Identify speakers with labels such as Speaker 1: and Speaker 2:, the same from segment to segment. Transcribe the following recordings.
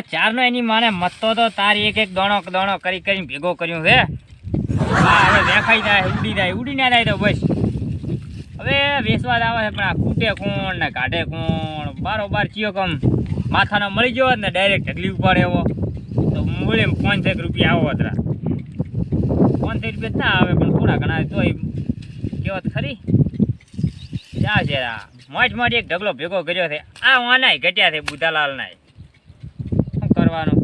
Speaker 1: આ ચારનો એની માને મતતો તો તારી એક એક દોણો દોણો કરી કરીને ભેગો કર્યો છે. હા, હવે દેખાઈ જાય, ઉડી જાય, ઉડી ના જાય તો બસ. હવે વેસવા જ આવે છે, પણ આ કૂટે કોણ ને કાઢે કોણ? બારોબાર ચિયો કમ માથાનો મળી ગયો ને ડાયરેક્ટ ઢગલી ઉપર એવો. તો મૂળે પાંચેક રૂપિયા આવો હતા પાંચેક રૂપિયા ના આવે, પણ થોડા ઘણા તોય કહેવત ખરી. જા છે મોટ મોટ એક ઢગલો ભેગો કર્યો છે. આ વાનાય ઘટ્યા છે બુધાલાલ નાય કરવાનું.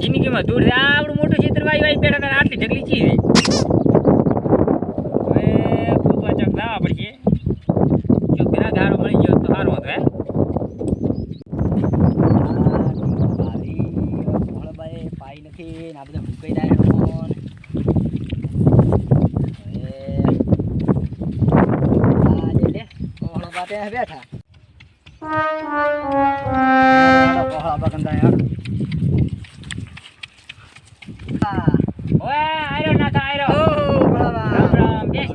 Speaker 1: જિંદગીમાં દૂર આવડું મોટું ચિત્ર વાઈ વાઈ બેઠા તારે આટલી જગલી ચી હવે કૂદવા ચક લાવવા પડશે. જો ઘણા ગાળો મળી
Speaker 2: પાઈ નથી ને આ બધા ભૂકાઈ જાય ફોન લે
Speaker 1: ના
Speaker 2: ઓ બળવા
Speaker 1: રામ રામ, બેસ,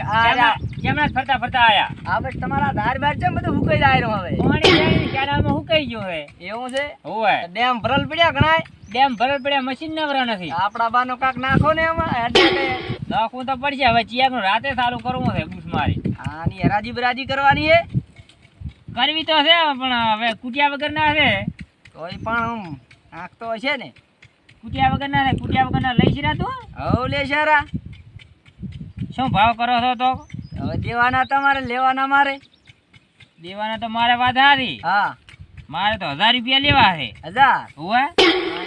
Speaker 2: આયા રહ્યા.
Speaker 1: ફરતા ફરતા આયા
Speaker 2: આ બસ તમારા ધાર બાર છે બધું ભૂકાઈ જાય હવે
Speaker 1: પાણી હુકાઈ ગયું હે
Speaker 2: એવું છે
Speaker 1: ઓએ
Speaker 2: ડેમ ભરલ પડ્યા ઘણાય
Speaker 1: ડેમ ભરલ પડ્યા મશીન નવરા નથી
Speaker 2: આપડા કાક નાખો ને એમાં
Speaker 1: નાખવું તો પડશે. હવે ચિયાકનું રાતે સારું કરવું છે બૂસ મારી.
Speaker 2: આની હરાજી બરાજી કરવાની છે
Speaker 1: કરવી તો છે પણ હવે કુટિયા વગર ના છે.
Speaker 2: તોય પણ આંખ તો હશે ને.
Speaker 1: કુટિયા વગર ના છે કુટિયા વગર ના લઈ જરા તું.
Speaker 2: હવ લે શારા
Speaker 1: શું ભાવ કરો છો તો?
Speaker 2: હવે દેવાના તમારે લેવાના મારે.
Speaker 1: દેવાના તો મારે વાત હારી.
Speaker 2: હા.
Speaker 1: મારે તો હજાર રૂપિયા લેવા છે.
Speaker 2: હજાર?
Speaker 1: હોવે.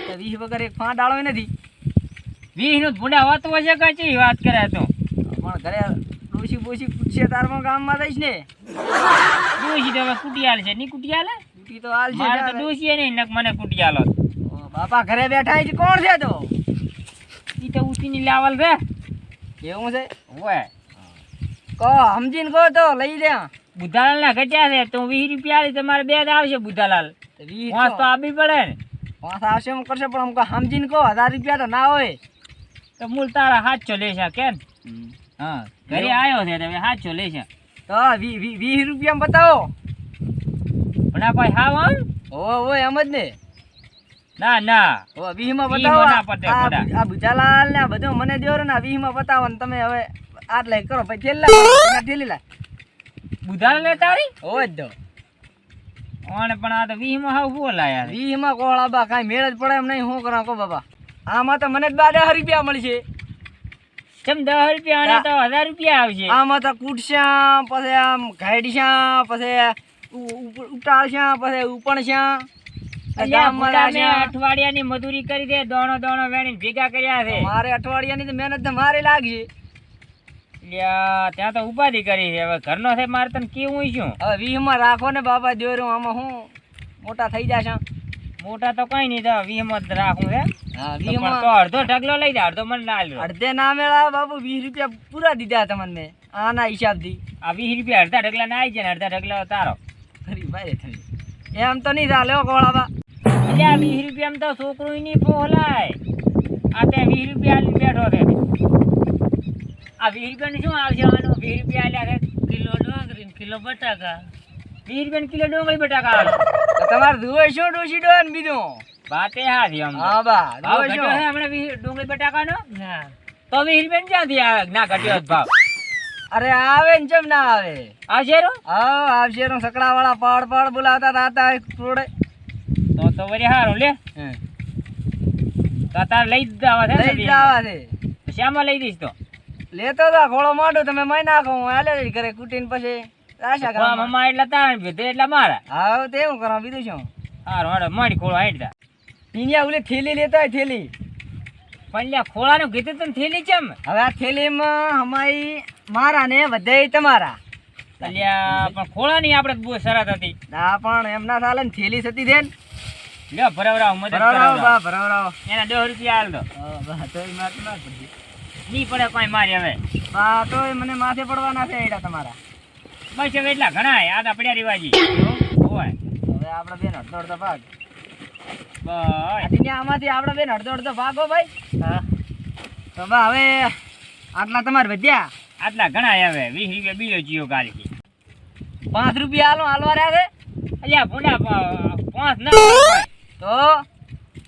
Speaker 2: તો વીસ વગર એક ફાં આળો નથી.
Speaker 1: વીસનું ભૂંડા હોતું હશે કચી વાત કરે તો?
Speaker 2: પણ ઘરે ડોસી બોસી પૂછશે તારમાં ગામમાં થઈશ ને.
Speaker 1: ડોસી તો હવે કુટિયાલ છે. નહીં કુટિયાલ હે?
Speaker 2: ડૂટી તો હાલ છે
Speaker 1: મારે તો. ડોસી નહીં નક મને હોત.
Speaker 2: ઓ, બાપા ઘરે બેઠા છે કોણ છે તો?
Speaker 1: ઈ તો ઉઠીની લાવલ છે.
Speaker 2: એવું છે?
Speaker 1: હોય.
Speaker 2: કહો સમજીને કહો તો લઈ લે.
Speaker 1: બુધાલાલ ના ઘટ્યા છે તો વીસ રૂપિયા તમારે બે આવશે બુધાલાલ. પાંચ તો. આપવી પડે ને.
Speaker 2: પાંચ આવશે એમ કરશે પણ અમુક સમજીને કહો હજાર રૂપિયા તો ના હોય.
Speaker 1: તો મૂળ તારા હાથસો લેશે કેમ? હા ઘરે? આવ્યો છે તમે સાચો લેશે
Speaker 2: તો વીસ રૂપિયા બતાવો.
Speaker 1: આ ભાઈ હાવ આમ
Speaker 2: ઓ ઓ એમ જ ને.
Speaker 1: ના ના.
Speaker 2: ઓ વીસમાં બતાવો.
Speaker 1: ના પતે
Speaker 2: આ- બુજાલાલ ને આ બધું મને દેવો ને આ વીસમાં બતાવો ને તમે હવે આટલે કરો. પછી ઠેલી લા થેલી લા
Speaker 1: બુધાલ ને તારી?
Speaker 2: ઓ જ દો
Speaker 1: પણ આ તો વીસમાં હાવ બોલાયા છે.
Speaker 2: વીસમાં કોળા બા કાંઈ મેળ જ પડે એમ નહીં. શું કરો કો બાબા? આમાં તો મને બાર હજાર રૂપિયા મળશે.
Speaker 1: ચમ દસ રૂપિયા અને તો હજાર રૂપિયા આવશે.
Speaker 2: આમાં તો કૂટશ્યા પછી આમ ઘાડશ્યા પછી ઉટાળશ્યા પછી ઉપણશ્યા.
Speaker 1: અઠવાડિયાની મજૂરી કરી દે દોણો દોણો વેણીને ભેગા કર્યા છે.
Speaker 2: મારે અઠવાડિયાની તો મહેનત તો મારે લાગશે.
Speaker 1: ત્યાં તો ઉપાધિ કરી છે. હવે ઘરનો છે મારે તને કેવું
Speaker 2: હવે વીસમાં રાખો ને બાપા જોઈ રહ્યો આમાં હું મોટા થઈ જશે.
Speaker 1: મોટા તો કઈ નહીં તો વીસમાં રાખું
Speaker 2: હા.
Speaker 1: તો અડધો ઢગલો લઈ જા અડધો મને ના લ્યો
Speaker 2: અડધે ના મેળા બાબુ વીસ રૂપિયા પૂરા દીધા તમને આના હિસાબથી.
Speaker 1: આ વીસ રૂપિયા અડધા ઢગલા ના આવી જાય ને અડધા ઢગલા તારો.
Speaker 2: ખરી ભાઈ ખરી એમ તો નહીં ચાલે કોળાબા
Speaker 1: અલ્યા વીસ રૂપિયામાં તો છોકરું નહીં પોહલાય. આ તે વીસ રૂપિયા આલી બેઠો રે આ વીસ રૂપિયાની શું આવશે? આનું વીસ રૂપિયા આલ્યા છે? કિલો ડોંગરી કિલો બટાકા. વીસ રૂપિયાની કિલો ડુંગળી બટાકા
Speaker 2: તમારે ધુવે શું ડોસી ડો ને બીજું?
Speaker 1: વાતે હારી આમ
Speaker 2: હા બા
Speaker 1: ભાવ
Speaker 2: હે
Speaker 1: ઘટ્યો છે હમણાં ડુંગળી બટાકાનો? તો વીસ રૂપિયા ક્યાંથી આવે? ના ઘટ્યો ભાવ.
Speaker 2: અરે આવે ને જેમ ના આવે?
Speaker 1: આ શેરો
Speaker 2: હા આવશે શેરો સકડા વાળા પાડ પાડ બોલાવતા રાતા થોડે
Speaker 1: તો તો વરી હારું લે. તો તારે લઈ દીધા જવા છે
Speaker 2: લઈ જ
Speaker 1: વીસ.
Speaker 2: લાવા છે.
Speaker 1: શામાં લઈ દઈશ તો.
Speaker 2: લેતો તા ખોળો માંડો તમે મય નાખો હું હાલે કરે ઘરે કૂટીને પછી.
Speaker 1: મમ્મા એટલા તારા ભેદે એટલા મારા.
Speaker 2: હા તે હું કરવા બીજું શું?
Speaker 1: હારું હાડો મારી ખોળો હાઈટ
Speaker 2: ઇન્ડિયા ઓલી થેલી લેતા થેલી.
Speaker 1: પણ ખોળાનું કીધું તને થેલી ચમ
Speaker 2: હવે આ થેલીમાં હમાઈ મારા ને વધે તમારા.
Speaker 1: અલ્યા પણ ખોળાની આપણે બહુ શરત હતી.
Speaker 2: ના પણ એમ ના ચાલે ને થેલી થતી છે
Speaker 1: લ્યો ભરાવરાવ મદદ
Speaker 2: ભરાવરાવો બા ભરાવરાવો
Speaker 1: એના દસ રૂપિયા હાલ દો.
Speaker 2: બા તો મારે ના પડતી.
Speaker 1: નહીં પડે કોઈ મારી હવે.
Speaker 2: બા તો મને માથે પડવાના છે એડા તમારા.
Speaker 1: બસ હવે એટલા ઘણા આ તો પડ્યા રિવાજી. હોય
Speaker 2: હવે આપણે બેન અડધો અડધો ભાગ.
Speaker 1: બસ.
Speaker 2: આમાંથી આપણે બેન અડધો અડધો ભાગો ભાઈ.
Speaker 1: હા.
Speaker 2: તો બા હવે આટલા તમારે વધ્યા?
Speaker 1: આટલા ઘણા હવે વીસ રૂપિયા બીજો જીઓ કાલથી
Speaker 2: પાંચ રૂપિયા હાલો હાલવા રહ્યા છે?
Speaker 1: અલ્યા ભૂંડા પાંચ ના.
Speaker 2: તો?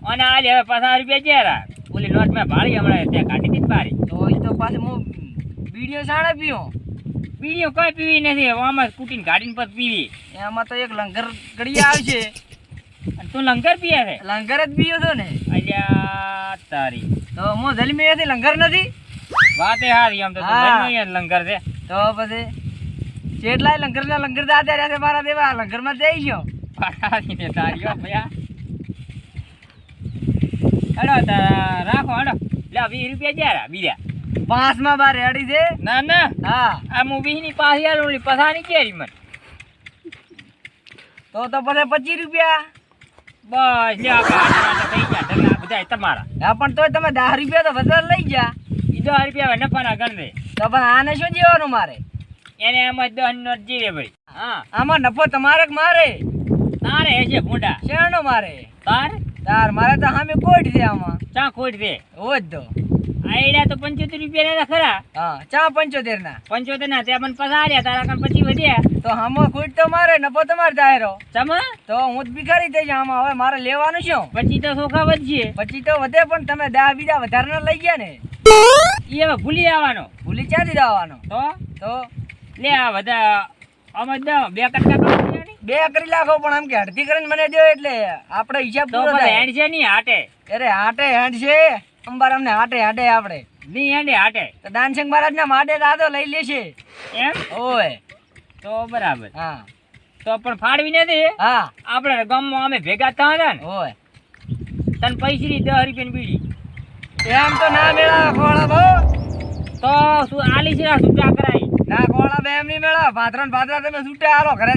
Speaker 1: અને આલી હવે પચાસ રૂપિયા ચેરા ઓલી નોટ મેં ભાળી હમણાં ત્યાં કાઢી દીધી બારી
Speaker 2: તો એ તો પાછું હું બીડીઓ સાણે પીઓ
Speaker 1: બીડીઓ કઈ પીવી નથી. આમાં સ્કૂટી ગાડીને પર પીવી.
Speaker 2: એમાં તો એક લંગર ગડીયા આવે છે.
Speaker 1: અને તું લંગર પીએ છે?
Speaker 2: લંગર જ પીયો છો ને?
Speaker 1: અલ્યા તારી.
Speaker 2: તો હું જલમી હતી લંગર નથી?
Speaker 1: વાતે હારી આમ તો લંગર છે.
Speaker 2: તો પછી જેટલા લંગર ના લંગર દા રહ્યા છે મારા દેવા લંગરમાં જઈ ગયો.
Speaker 1: હારી ને તારી હો ભયા. હેડો તારા રાખો હેડો લે વીસ રૂપિયા જ્યાં બીજા.
Speaker 2: પાંચમાં બાર રેડી છે.
Speaker 1: ના ના.
Speaker 2: હા.
Speaker 1: આ મૂવી ની પાસે યાર ઓલી પસાની કેરી મને.
Speaker 2: તો તો પછી પચીસ રૂપિયા.
Speaker 1: બસ લે આપણે થઈ ગયા ઢગલા બધા તમારા.
Speaker 2: હા પણ તોય તમે દસ રૂપિયા તો વધારે લઈ જા
Speaker 1: એ દસ રૂપિયા નફાના ગણ દે
Speaker 2: તો પણ આને શું જીવાનું મારે?
Speaker 1: એને એમ જ દસ નો જીવે ભાઈ. હા.
Speaker 2: આમાં નફો તમારે મારે?
Speaker 1: તારે છે ભૂંડા.
Speaker 2: શેનો મારે?
Speaker 1: તાર?
Speaker 2: તાર મારે તો સામે કોટ છે આમાં.
Speaker 1: ચા ખોટ દે
Speaker 2: હોજ તો.
Speaker 1: આયડા તો પંચોતેર રૂપિયા ના ખરા.
Speaker 2: હા ચા પંચોતેર ના?
Speaker 1: પંચોતેર ના ત્યાં મને પસાર્યા તારા કામ પછી વધ્યા.
Speaker 2: તો હમો ખોટ તો મારે નફો તમારે દાયરો
Speaker 1: ચમા?
Speaker 2: તો હું જ ભિખારી થઈ જાઉં હવે મારે લેવાનું શું?
Speaker 1: પછી તો સોખા વધશે.
Speaker 2: પછી તો વધે પણ તમે દા બીજા વધારે ના લઈ ગયા ને.
Speaker 1: ઈ હવે ભૂલી આવવાનો.
Speaker 2: ભૂલી ક્યાંથી દાવાનો
Speaker 1: તો?
Speaker 2: તો?
Speaker 1: લે આ બધા અમે બે કટકા
Speaker 2: બે કરી લાખો પણ આમ કે અડધી કરીને મને દો એટલે આપણે હિસાબ પૂરો થાય.
Speaker 1: હેન્ડ છે નહીં હાટે.
Speaker 2: અરે હાટે હેન્ડ છે અંબાર અમને હાટે હાટે આપણે
Speaker 1: નહીં હેડે હાટે.
Speaker 2: તો દાનસિંહ મહારાજ ના માટે દાદો લઈ લેશે.
Speaker 1: એમ?
Speaker 2: ઓય.
Speaker 1: તો બરાબર.
Speaker 2: હા.
Speaker 1: તો પણ ફાડવી નથી?
Speaker 2: હા.
Speaker 1: આપણે ગામમાં અમે ભેગા થયા હતા ને.
Speaker 2: ઓય.
Speaker 1: તને પૈસી દસ રૂપિયા બીડી.
Speaker 2: એમ તો ના મેળા ખોળા બહુ.
Speaker 1: તો શું આલી છે છૂટા કરાય?
Speaker 2: ના ખોળા બે એમ નહીં મેળા. ભાદરા ને ભાદરા તમે છૂટા હાલો ઘરે